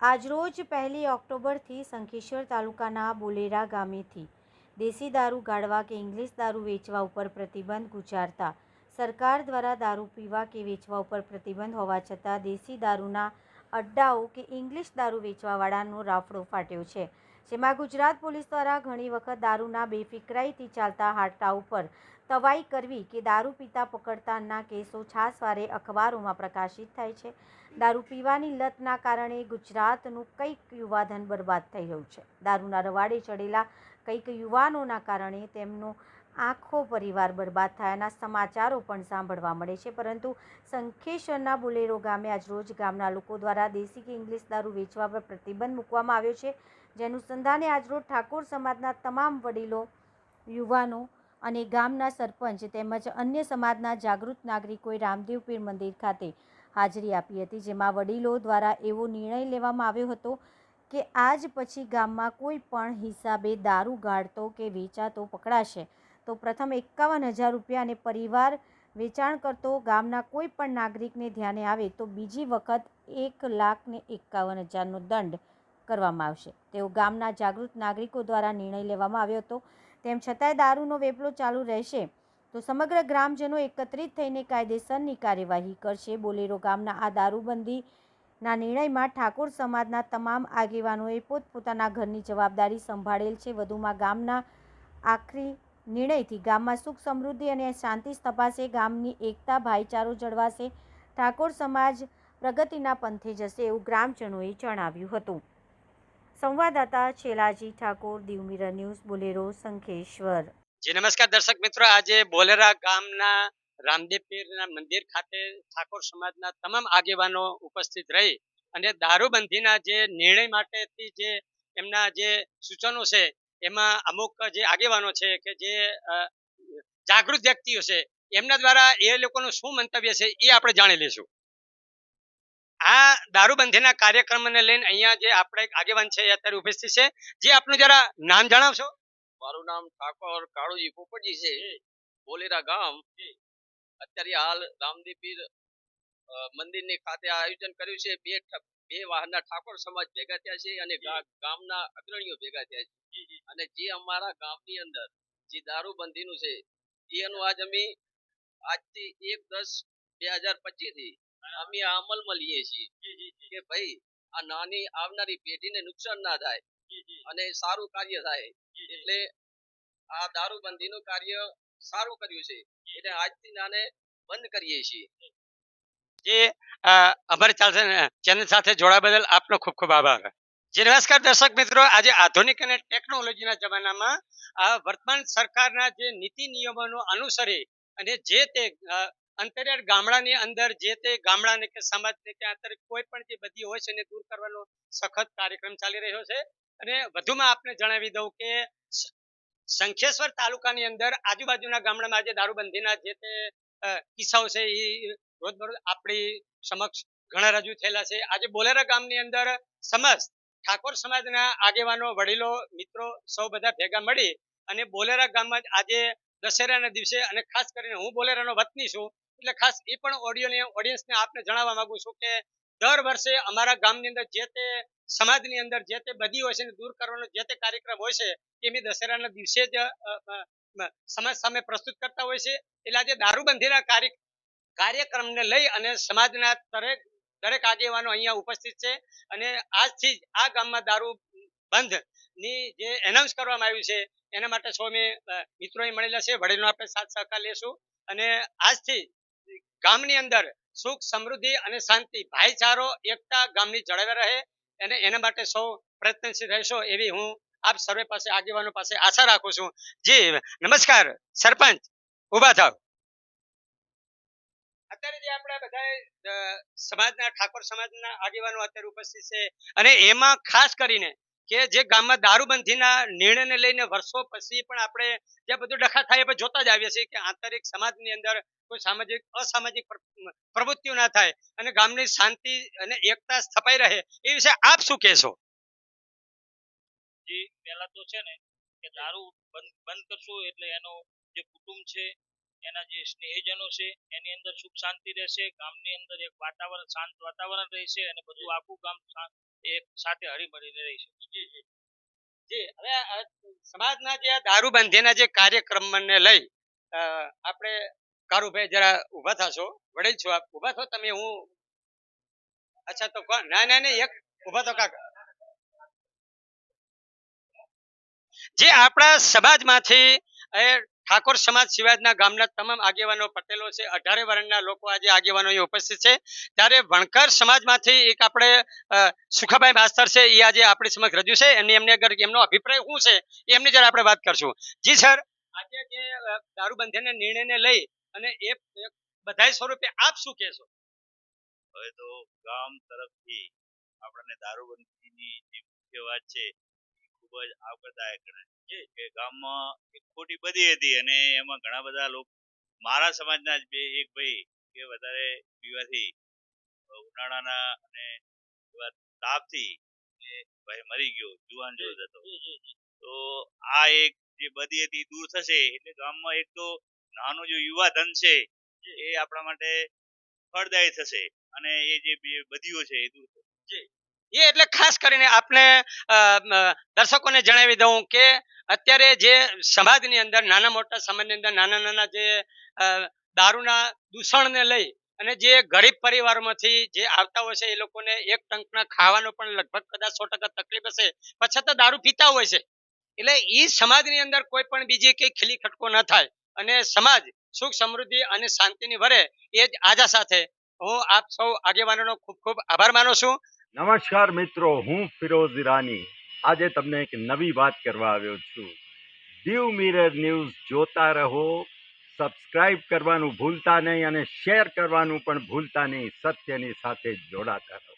આજરોજ પહેલી ઓક્ટોબરથી શંખેશ્વર તાલુકાના બોલેરા ગામેથી દેશી દારૂ ગાળવા કે ઇંગ્લિશ દારૂ વેચવા ઉપર પ્રતિબંધ ગુજારતા સરકાર દ્વારા દારૂ પીવા કે વેચવા ઉપર પ્રતિબંધ હોવા છતાં દેશી દારૂના અડ્ડાઓ કે ઇંગ્લિશ દારૂ વેચવાવાળાનો રાફડો ફાટ્યો છે. જેમાં ગુજરાત પોલીસ દ્વારા ઘણી વખત દારૂના બેફિકરાઈથી ચાલતા હાડકા ઉપર તવાઈ કરવી કે દારૂ પીતા પકડતાના કેસો છાસવારે અખબારોમાં પ્રકાશિત થાય છે. દારૂ પીવાની લતના કારણે ગુજરાતનું કંઈક યુવાધન બરબાદ થઈ રહ્યું છે. દારૂના રવાડે ચડેલા કંઈક યુવાનોના કારણે તેમનો આખો પરિવાર બરબાદ થયાના સમાચારો પણ સાંભળવા મળે છે. પરંતુ સંખેશ્વરના બુલેરો ગામે આજરોજ ગામના લોકો દ્વારા દેશી કે ઇંગ્લિશ દારૂ વેચવા પર પ્રતિબંધ મૂકવામાં આવ્યો છે. જે અનુસંધાને આજરોજ ઠાકોર સમાજના તમામ વડીલો, યુવાનો અને ગામના સરપંચ તેમજ અન્ય સમાજના જાગૃત નાગરિકોએ રામદેવ પીર મંદિર ખાતે હાજરી આપી હતી, જેમાં વડીલો દ્વારા એવો નિર્ણય લેવામાં આવ્યો હતો કે આજ પછી ગામમાં કોઈ પણ હિસાબે દારૂ ગાળતો કે વેચાતો પકડાશે. તો પ્રથમ એકાવન હજાર રૂપિયા અને પરિવાર વેચાણ કરતો ગામના કોઈ પણ નાગરિકને ધ્યાને આવે તો બીજી વખત એક લાખ ને એકાવન હજારનો દંડ કરવામાં આવશે. તેઓ ગામના જાગૃત નાગરિકો દ્વારા નિર્ણય લેવામાં આવ્યો હતો. તેમ છતાંય દારૂનો વેપલો ચાલુ રહેશે. તો સમગ્ર ગ્રામજનો એકત્રિત થઈને કાયદેસરની કાર્યવાહી કરશે બોલેરો ગામના આ દારૂબંધીના નિર્ણયમાં ઠાકોર સમાજના તમામ આગેવાનોએ પોતપોતાના ઘરની જવાબદારી સંભાળેલ છે. વધુમાં ગામના આખરી નિર્ણયથી ગામમાં સુખ સમૃદ્ધિ અને શાંતિ સ્થપાશે. ગામની એકતા, ભાઈચારો જળવાશે. ઠાકોર સમાજ પ્રગતિના પંથે જશે એવું ગ્રામજનોએ જણાવ્યું હતું. સંવાદદાતા છેલાજી ઠાકોર દીવ ન્યૂઝ, બોલેરો સંખેશ્વર જી, નમસ્કાર દર્શક મિત્રો. આજે બોલેરા ગામના રામદેવ પીરના મંદિર ખાતે ઠાકોર સમાજના તમામ આગેવાનો ઉપસ્થિત રહી અને દારૂબંધીના જે નિર્ણય માટેથી જે એમના જે સૂચનો છે, એમાં અમુક જે આગેવાનો છે કે જે જાગૃત વ્યક્તિઓ છે, એમના દ્વારા એ લોકોનું શું મંતવ્ય છે એ આપણે જાણી લઈશું. આ દારૂબંધીના કાર્યક્રમને લઈને અહીંયા જે આપણે આગેવાન છે એ અત્યારે ઉપસ્થિત છે. જે આપનું જરા નામ જણાવશો? મારું નામ ઠાકોર કાળુજી પોપટજી છે. બોલેરા ગામ. અત્યારે હાલ રામદેપીર મંદિરની ખાતે આયોજન કર્યું છે. બે બે વાહનના ઠાકોર સમાજ ભેગા થયા છે અને ગામના અગ્રણીઓ ભેગા થયા છે. અને જે અમારા ગામની અંદર જે દારૂબંધીનું છે એનું આજ અમે આજથી એક દસ બે હજાર પચીસથી અમે આ અમલમાં લઈએ છીએ કે ભાઈ આ નાની આવનારી પેઢીને નુકસાન ના થાય અને સારું કાર્ય થાય. એટલે આ દારૂબંધીનું કાર્ય સારું કર્યું છે. એટલે આજથી નાને બંધ કરીએ છીએ. જે અ, ચાલશે ચેનલ સાથે જોડાવા બદલ આપનો ખૂબ ખૂબ આભાર. જે નમસ્કાર દર્શક મિત્રો. આજે આધુનિક અને ટેકનોલોજીના જમાનામાં આ વર્તમાન સરકારના જે નીતિ નિયમોનો અનુસરી અને જે તે અંતરિયાળ ગામડાની અંદર જે તે ગામડાને કે સમાજને કે અંતર કોઈ પણ જે બધી હોય છે એને દૂર કરવાનો સખત કાર્યક્રમ ચાલી રહ્યો છે. અને વધુમાં આપને જણાવી દઉં કે શંખેશ્વર તાલુકાની અંદર આજુબાજુના ગામડામાં આજે દારૂબંધીના જે તે કિસ્સાઓ છે એ રોજબરોજ આપણી સમક્ષ ઘણા રજૂ થયેલા છે. આજે બોલેરા ગામની અંદર સમસ્ત ઠાકોર સમાજના આગેવાનો, વડીલો, મિત્રો સૌ બધા ભેગા મળી અને બોલેરા ગામમાં આજે દશેરાના દિવસે અને ખાસ કરીને હું બોલેરાનો વતની છું એટલે ખાસ એ પણ ઓડિયોને ઓડિયન્સને આપને જણાવવા માંગુ છું કે દર વર્ષે અમારા ગામની અંદર જે તે સમાજની અંદર જે તે બધી હોય એને દૂર કરવાનો જે તે કાર્યક્રમ હોય છે, એ મેં દશેરાના દિવસે જ સમાજ સામે પ્રસ્તુત કરતા હોય છે. એટલે આજે દારૂબંધીના કાર્ય કાર્યક્રમને લઈ અને સમાજના દરેક દરેક આગેવાનો અહીંયા ઉપસ્થિત છે અને આજથી જ આ ગામમાં દારૂ બંધની જે એનાઉન્સ કરવામાં આવ્યું છે, એના માટે સૌ અમે મિત્રોએ મળેલા છે. વડીલો આપણે સાથ સહકાર લેશું અને આજથી ગામની અંદર સુખ, સમૃદ્ધિ અને શાંતિ, ભાઈચારો, એકતા ગામની જળવાઈ રહે અને એના માટે સૌ પ્રયત્નશીલ રહેશો એવી હું આપ સર્વે પાસે આગેવાનો પાસે આશા રાખું છું. જી, નમસ્કાર, સરપંચ ઊભા થાવ. અત્યારે જે આપણે બધા સમાજના, ઠાકોર સમાજના આગેવાનો અત્યારે ઉપસ્થિત છે અને એમાં ખાસ કરીને કે જે ગામમાં દારૂબંધીના નિર્ણયને લઈને વર્ષો પછી પણ આપણે જે બધું ડખા થાય એ જોતા જ આવીએ છીએ કે આંતરિક સમાજની અંદર કોઈ સામાજિક અસામાજિક પ્રવૃત્તિઓ ના થાય અને ગામની શાંતિ અને એકતા સ્થપાઈ રહે એ વિશે આપ શું કહેશો? જી પહેલા તો છે ને કે દારૂ બંધ બંધ કરશો એટલે એનો જે કુટુંબ છે એના જે સ્નેહીજનો છે એની અંદર સુખ શાંતિ રહેશે ગામની અંદર એક વાતાવરણ શાંત વાતાવરણ રહેશે અને બધું આખું ગામ એક સાથે હળીમળીને રહેશે. જી જી. હવે સમાજના જે આ દારૂબંધીના જે કાર્યક્રમને લઈ આપણે કારુભાઈ જરા ઊભા થશો. વડીલ છો આપ? ઊભા થો તમે? હું અચ્છા, તો કોણ? ના ના એક ઊભા તો કાકા. જે આપણા સમાજમાંથી, એ ઠાકોર સમાજ સિવાયના ગામના તમામ આગેવાનો પટેલો છે. અઢારે વર્ણના લોકો આજે આગેવાનો અહીં ઉપસ્થિત છે. ત્યારે વણકર સમાજમાંથી એક આપણે સુખાભાઈ માસ્તર છે એ આજે આપણી સમક્ષ રજૂ છે. એમની, એમને અગર એમનો અભિપ્રાય શું છે, એમની જરા આપણે વાત કરશું. જી, સર. આજે જે દારૂબંધીના નિર્ણયને લઈ અને એ બધાય સ્વરૂપે આપ શું કહેશો? હવે તો ગામ તરફથી આપણને દારૂબંધીની જે મુખ્ય વાત છે ખૂબ જ આવકારદાયક ગણાય. કે ગામમાં એક ખોટી બધી હતી અને એમાં ઘણા બધા લોકો મારા સમાજના જ બે એક ભાઈ કે વધારે પીવાથી ઉનાળાના અને એવા તાપથી ભાઈ મરી ગયો જુવાન જેવો હતો. તો આ એક જે બધી હતી દૂર થશે એટલે ગામમાં એક તો નાનો જે યુવા ધન છે એ આપણા માટે ફળદાયી થશે અને એ જે બધીઓ છે એ દૂર થશે. એ એટલે ખાસ કરીને આપણે અ, દર્શકોને જણાવી દઉં કે અત્યારે જે સમાજની અંદર નાના મોટા સમાજની અંદર નાના નાના જે દારૂના દૂષણને લઈ અને જે ગરીબ પરિવારમાંથી જે આવતા હોય છે એ લોકોને એક ટંકના ખાવાનો પણ લગભગ કદાચ સો ટકા તકલીફ હશે પણ છતાં દારૂ પીતા હોય છે. એટલે એ સમાજની અંદર કોઈ પણ બીજી કઈ ખીલી ખટકો ન થાય. અને સમાજ સુખ સમૃદ્ધિ અને શાંતિની વરે એ જ આજા સાથે હું આપ સૌ આગેવાનોનો ખૂબ ખૂબ આભાર માનું છું. નમસ્કાર મિત્રો, હું ફિરોઝ ઈરાની. આજે તમને એક નવી વાત કરવા આવ્યો છું. દીવ મિરર ન્યૂઝ જોતા રહો, સબસ્ક્રાઇબ કરવાનું ભૂલતા નહીં અને શેર કરવાનું પણ ભૂલતા નહીં, સત્યની સાથે જોડાતા રહો.